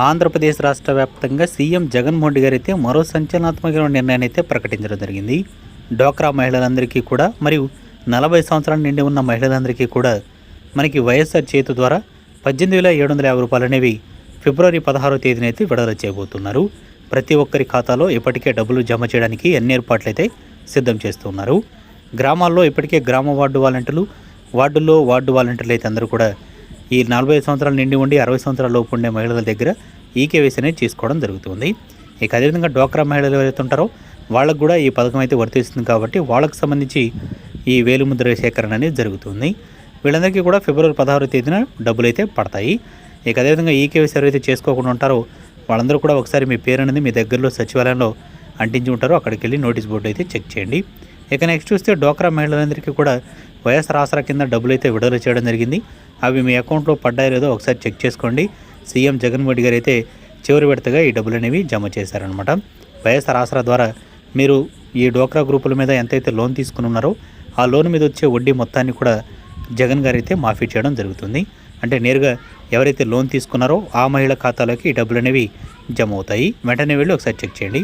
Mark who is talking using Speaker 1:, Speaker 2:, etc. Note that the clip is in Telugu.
Speaker 1: ఆంధ్రప్రదేశ్ రాష్ట్ర వ్యాప్తంగా సీఎం జగన్మోహన్ రెడ్డి గారు అయితే మరో సంచలనాత్మక నిర్ణయాన్ని అయితే ప్రకటించడం జరిగింది. డోక్రా మహిళలందరికీ కూడా మరియు నలభై సంవత్సరాల నిండి ఉన్న మహిళలందరికీ కూడా మనకి వైఎస్ఆర్ చేతు ద్వారా పద్దెనిమిది వేల ఏడు వందల యాభై రూపాయలు అనేవి ఫిబ్రవరి పదహారో తేదీన అయితే విడుదల చేయబోతున్నారు. ప్రతి ఒక్కరి ఖాతాలో ఇప్పటికే డబ్బులు జమ చేయడానికి అన్ని ఏర్పాట్లు అయితే సిద్ధం చేస్తున్నారు. గ్రామాల్లో ఇప్పటికే గ్రామ వార్డు వాలంటీర్లు వార్డుల్లో వార్డు వాలంటీర్లు అయితే అందరూ కూడా ఈ నలభై సంవత్సరాలు నిండి ఉండి అరవై సంవత్సరాల లోపు ఉండే మహిళల దగ్గర ఈ కేవైసీ అనేది చేసుకోవడం జరుగుతుంది. ఇక అదేవిధంగా డోక్రా మహిళలు ఎవరైతే ఉంటారో వాళ్ళకు కూడా ఈ పథకం అయితే వర్తిస్తుంది కాబట్టి వాళ్ళకు సంబంధించి ఈ వేలుముద్ర సేకరణ అనేది జరుగుతుంది. వీళ్ళందరికీ కూడా ఫిబ్రవరి పదహారో తేదీన డబ్బులు అయితే పడతాయి. ఇక అదేవిధంగా కేవైసీ ఎవరైతే చేసుకోకుండా ఉంటారో వాళ్ళందరూ కూడా ఒకసారి మీ పేరు అనేది మీ దగ్గరలో సచివాలయంలో అంటించి ఉంటారో అక్కడికి వెళ్ళి నోటీస్ బోర్డు అయితే చెక్ చేయండి. ఇక నెక్స్ట్ చూస్తే డోక్రా మహిళలందరికీ కూడా వైఎస్ఆర్ ఆసరా కింద డబ్బులు అయితే విడుదల చేయడం జరిగింది. అవి మీ అకౌంట్లో పడ్డాయో లేదో ఒకసారి చెక్ చేసుకోండి. సీఎం జగన్మోహన్ రెడ్డి గారు అయితే చివరి విడతగా ఈ డబ్బులు అనేవి జమ చేశారనమాట వైఎస్ఆర్ ఆసరా ద్వారా మీరు ఈ డోక్రా గ్రూపుల మీద ఎంతైతే లోన్ తీసుకుని ఉన్నారో ఆ లోన్ మీద వచ్చే వడ్డీ మొత్తాన్ని కూడా జగన్ గారు అయితే మాఫీ చేయడం జరుగుతుంది. అంటే నేరుగా ఎవరైతే లోన్ తీసుకున్నారో ఆ మహిళ ఖాతాలోకి ఈ డబ్బులు అనేవి జమ అవుతాయి. వెంటనే వెళ్ళి ఒకసారి చెక్ చేయండి.